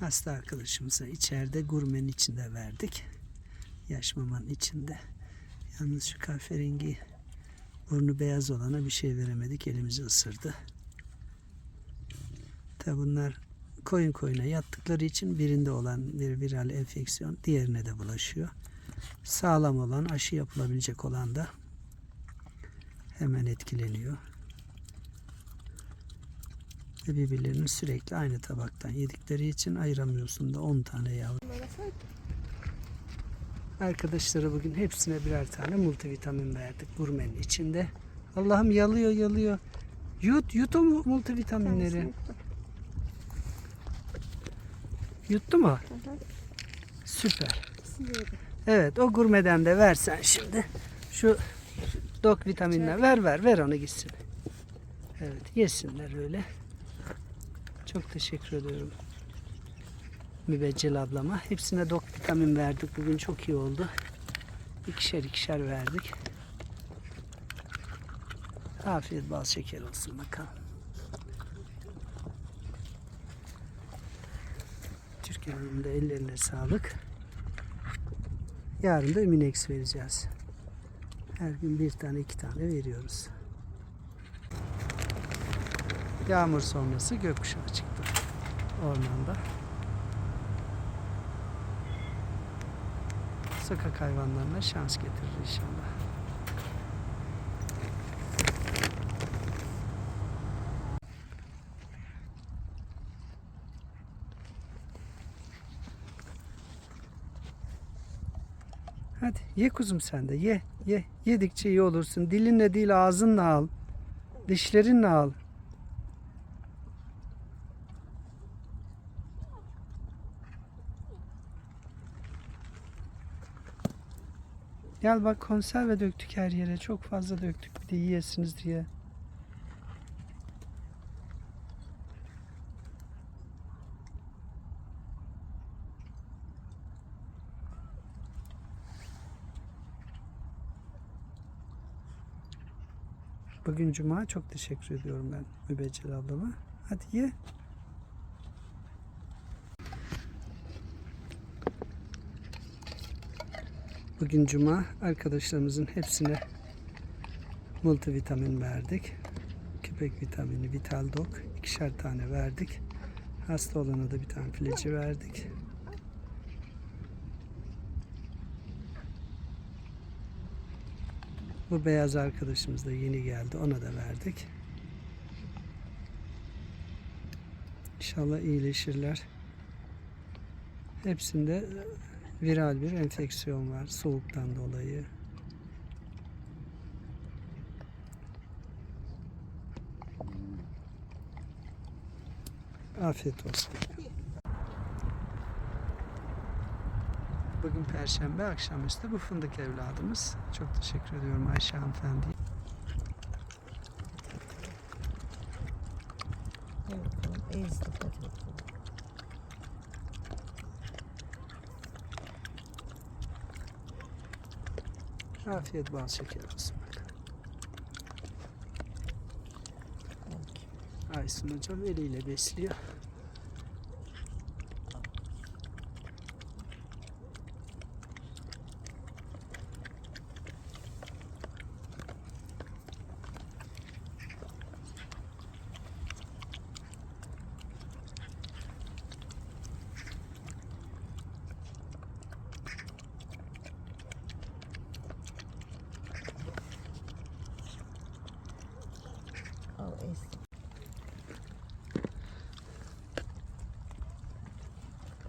hasta arkadaşımıza içeride gurmenin içinde verdik. Yaş mamanın içinde. Yalnız şu kahverengi burnu beyaz olana bir şey veremedik. Elimizi ısırdı. Tabi bunlar koyun koyuna yattıkları için birinde olan bir viral enfeksiyon diğerine de bulaşıyor. Sağlam olan aşı yapılabilecek olan da hemen etkileniyor. Ve birbirlerinin sürekli aynı tabaktan yedikleri için ayıramıyorsun da 10 tane yavru. Arkadaşlara bugün hepsine birer tane multivitamin verdik gurmenin içinde. Allah'ım yalıyor yalıyor. Yut yut o mu- multivitaminleri. Yuttu mu? Süper. Evet o gurmeden de versen şimdi. Şu dok vitaminler ver ver ver onu gitsin. Evet yesinler öyle. Çok teşekkür ediyorum. Mübeccel ablama. Hepsine dok vitamin verdik. Bugün çok iyi oldu. İkişer ikişer verdik. Afiyet bal şeker olsun bakalım. Türkiye Hanım'ın ellerine sağlık. Yarın da Üminex vereceğiz. Her gün bir tane iki tane veriyoruz. Yağmur sonrası gökkuşağı çıktı ormanda. Sokak hayvanlarına şans getirir inşallah. Hadi ye kuzum sen de ye ye. Yedikçe iyi olursun. Dilinle değil ağzınla al. Dişlerinle al. Gel bak konserve döktük her yere. Çok fazla döktük bir de yiyesiniz diye. Bugün cuma çok teşekkür ediyorum ben Mübeccel ablama. Hadi ye. Bugün cuma arkadaşlarımızın hepsine multivitamin verdik. Köpek vitamini, Vital Dog ikişer tane verdik. Hasta olana da bir tane fileci verdik. Bu beyaz arkadaşımız da yeni geldi. Ona da verdik. İnşallah iyileşirler. Hepsinde viral bir enfeksiyon var soğuktan dolayı. Afiyet olsun. Bugün Perşembe akşamüstü bu fındık evladımız. Çok teşekkür ediyorum Ayşe hanımefendiye. Ezdi hadi Afiyet bal şeker olsun. Aysun hocam eliyle besliyor.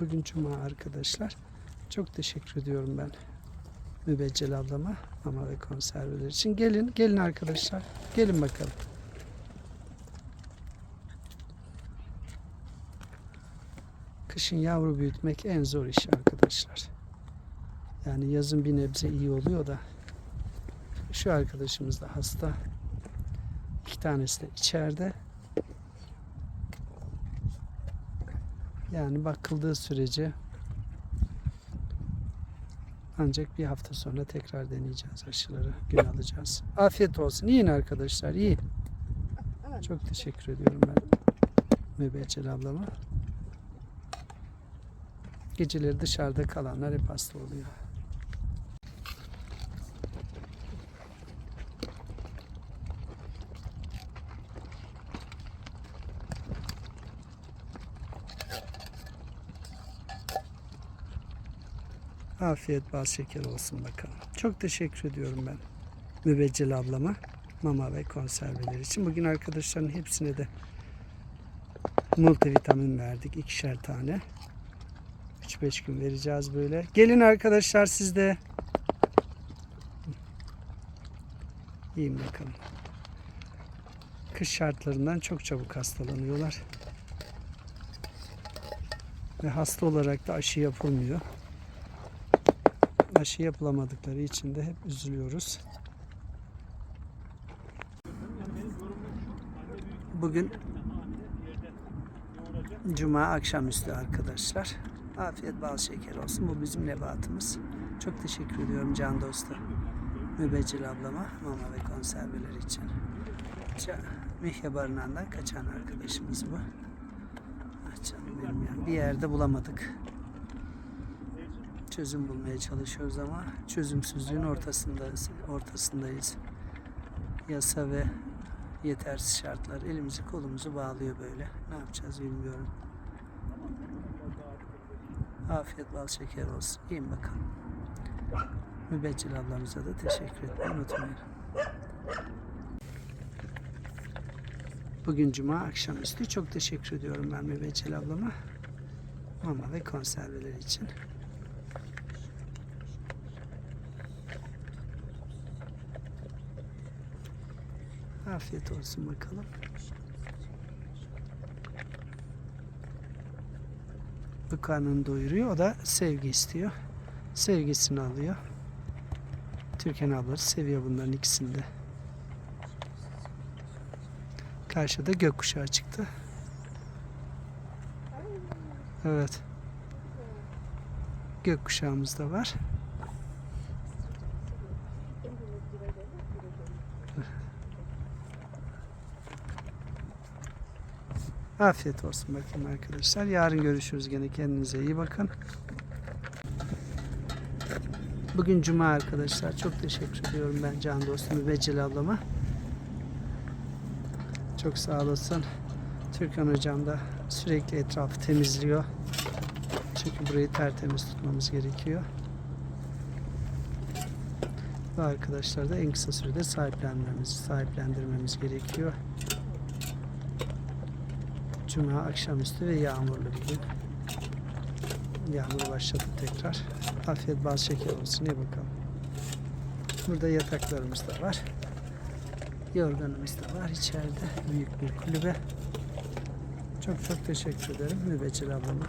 Bugün cuma arkadaşlar. Çok teşekkür ediyorum ben Mübeccel ablama mama ve konserveler için. Gelin, gelin arkadaşlar. Gelin bakalım. Kışın yavru büyütmek en zor iş arkadaşlar. Yani yazın bir nebze iyi oluyor da şu arkadaşımız da hasta. İki tanesi de içeride. Yani bakıldığı sürece ancak bir hafta sonra tekrar deneyeceğiz aşıları. Gün alacağız. Afiyet olsun. Yiyin arkadaşlar. Yiyin. Çok teşekkür ediyorum ben Mübeccel ablama. Geceleri dışarıda kalanlar hep hasta oluyor. Afiyet bal şeker olsun bakalım. Çok teşekkür ediyorum ben Mübeccel ablama mama ve konserveler için. Bugün arkadaşların hepsine de multivitamin verdik. ikişer tane. 3-5 gün vereceğiz böyle. Gelin arkadaşlar siz de. Yiyin bakalım. Kış şartlarından çok çabuk hastalanıyorlar. Ve hasta olarak da aşı yapılmıyor. Aşı yapılamadıkları için de hep üzülüyoruz. Bugün Cuma akşamüstü arkadaşlar. Afiyet bal şeker olsun. Bu bizim nebatımız. Çok teşekkür ediyorum can dostu. Mübeccel ablama mama ve konserveler için. Mihya Barınağı'ndan kaçan arkadaşımız bu. Ah canım benim. Bir yerde bulamadık. Çözüm bulmaya çalışıyoruz ama çözümsüzlüğün ortasındayız. ortasındayız. Yasa ve yetersiz şartlar elimizi kolumuzu bağlıyor böyle. Ne yapacağız bilmiyorum. Afiyet bal şeker olsun. Yiyin bakalım. Mübeccel ablamıza da teşekkür etmeyi unutmayın. Bugün cuma akşamüstü. Çok teşekkür ediyorum ben Mübeccel ablama. Mama ve konserveler için. Afiyet olsun bakalım. Bu karnını doyuruyor. O da sevgi istiyor. Sevgisini alıyor. Türkan ablası seviyor bunların ikisini de. Karşıda gökkuşağı çıktı. Evet. Gökkuşağımız da var. Afiyet olsun bakın arkadaşlar. Yarın görüşürüz gene. Kendinize iyi bakın. Bugün cuma arkadaşlar. Çok teşekkür ediyorum ben can dostum Mübeccel ablama. Çok sağ olasın. Türkan hocam da sürekli etrafı temizliyor. Çünkü burayı tertemiz tutmamız gerekiyor. Ve arkadaşlar da en kısa sürede sahiplenmemiz, sahiplendirmemiz gerekiyor. Cuma akşamüstü ve yağmurlu bir gün. Yağmur başladı tekrar. Afiyet bal şeker olsun. İyi bakalım. Burada yataklarımız da var. Yorganımız da var içeride. Büyük bir kulübe. Çok çok teşekkür ederim Mübeccel ablama.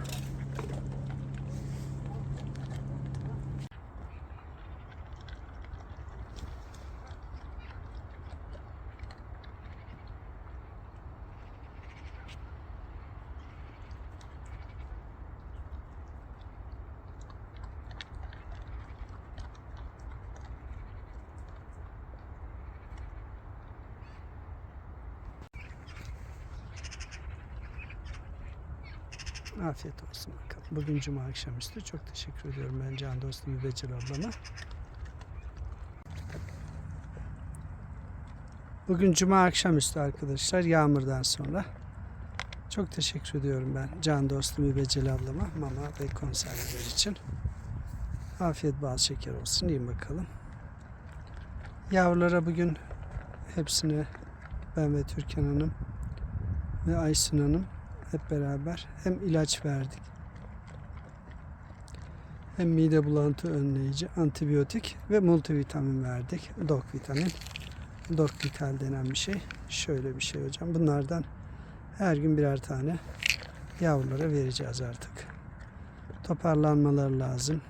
Afiyet olsun bakalım. Bugün cuma akşamüstü. Çok teşekkür ediyorum ben can dostum Mübeccel ablama. Bugün cuma akşamüstü arkadaşlar yağmurdan sonra. Çok teşekkür ediyorum ben can dostum Mübeccel ablama mama ve konserveler için. Afiyet bal şeker olsun. Yiyin bakalım. Yavrulara bugün hepsine ben ve Türkan Hanım ve Aysun Hanım hep beraber hem ilaç verdik hem mide bulantı önleyici antibiyotik ve multivitamin verdik. Dok vitamin. Dok vital denen bir şey. Şöyle bir şey hocam. Bunlardan her gün birer tane yavrulara vereceğiz artık. Toparlanmaları lazım.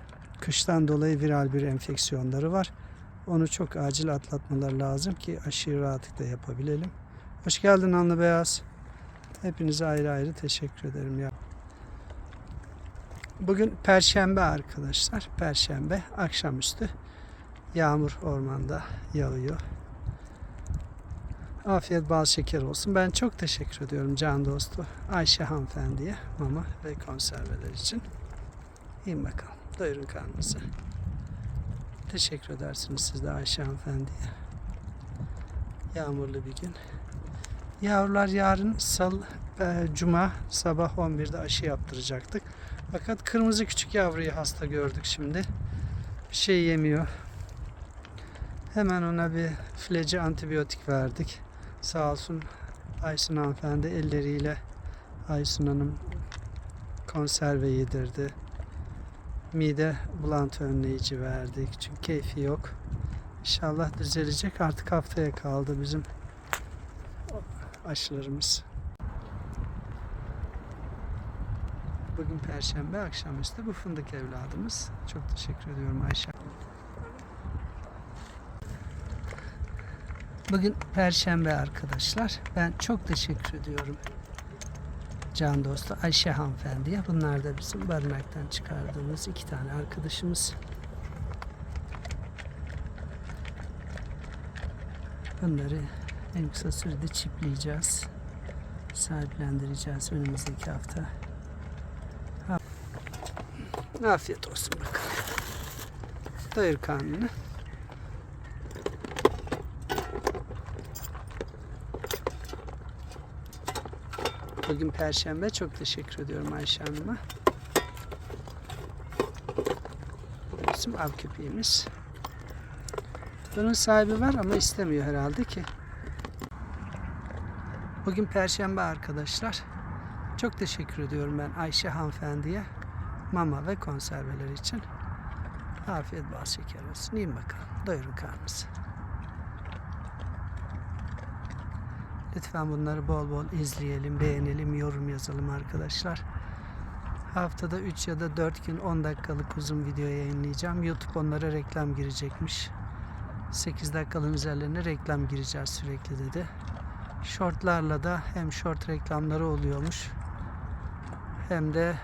Kıştan dolayı viral bir enfeksiyonları var. Onu çok acil atlatmaları lazım ki aşıyı rahatlıkla yapabilelim. Hoş geldin Anlı Beyaz. Hepinize ayrı ayrı teşekkür ederim ya. Bugün perşembe arkadaşlar. Perşembe akşamüstü yağmur ormanda yağıyor. Afiyet bal şeker olsun. Ben çok teşekkür ediyorum can dostu Ayşe hanımefendiye mama ve konserveler için. İn bakalım. Doyurun karnınızı. Teşekkür edersiniz siz de Ayşe hanımefendiye. Yağmurlu bir gün. Yavrular yarın sal, e, cuma sabah 11'de aşı yaptıracaktık. Fakat kırmızı küçük yavruyu hasta gördük şimdi. Bir şey yemiyor. Hemen ona bir fleci antibiyotik verdik. Sağ olsun Aysun hanımefendi elleriyle Aysun Hanım konserve yedirdi. Mide bulantı önleyici verdik. Çünkü keyfi yok. İnşallah düzelecek. Artık haftaya kaldı bizim aşılarımız. Bugün Perşembe akşamüstü bu fındık evladımız. Çok teşekkür ediyorum Ayşe. Bugün Perşembe arkadaşlar. Ben çok teşekkür ediyorum. Can dostu Ayşe hanımefendiye. Bunlar da bizim barınaktan çıkardığımız iki tane arkadaşımız. Bunları en kısa sürede çipleyeceğiz. Sahiplendireceğiz önümüzdeki hafta. Ha- Afiyet olsun bakalım. Doyur karnını. Bugün Perşembe. Çok teşekkür ediyorum Ayşe Hanım'a. Bizim av köpeğimiz. Bunun sahibi var ama istemiyor herhalde ki. Bugün Perşembe arkadaşlar. Çok teşekkür ediyorum ben Ayşe hanımefendiye. Mama ve konserveler için. Afiyet bal şeker olsun. Yiyin bakalım. Doyurun karnınızı. Lütfen bunları bol bol izleyelim, beğenelim, yorum yazalım arkadaşlar. Haftada 3 ya da 4 gün 10 dakikalık uzun video yayınlayacağım. YouTube onlara reklam girecekmiş. 8 dakikalığın üzerlerine reklam gireceğiz sürekli dedi. Shortlarla da hem short reklamları oluyormuş hem de